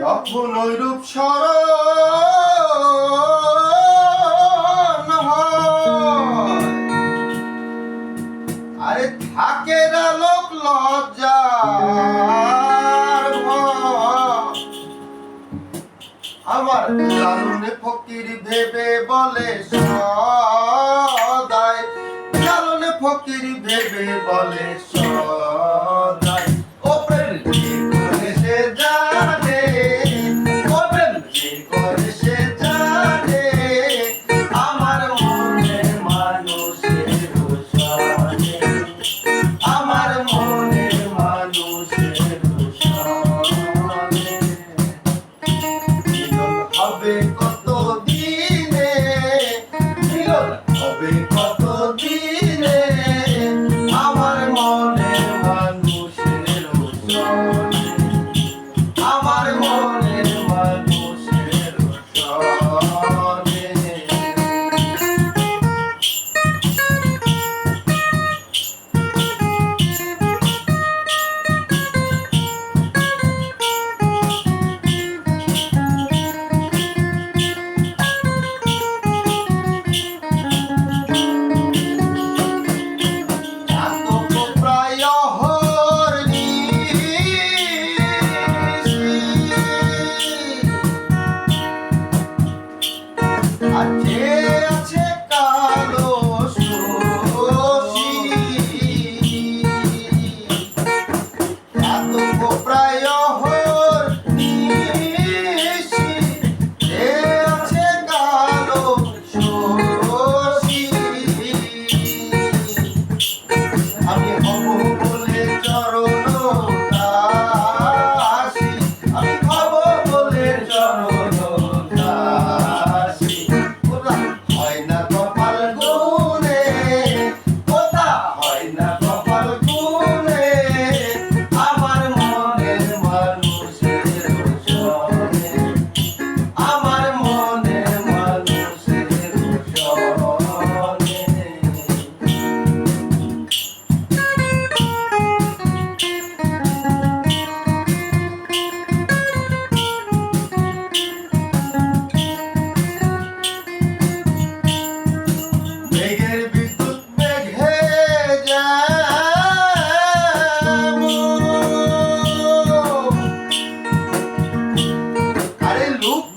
যখন স্মরণ হয়, আরে থাকে না লোক লজ্জার ভয়। আমার লালনে ফকির ভেবে বলে লালনে pote de bebê, vale. loop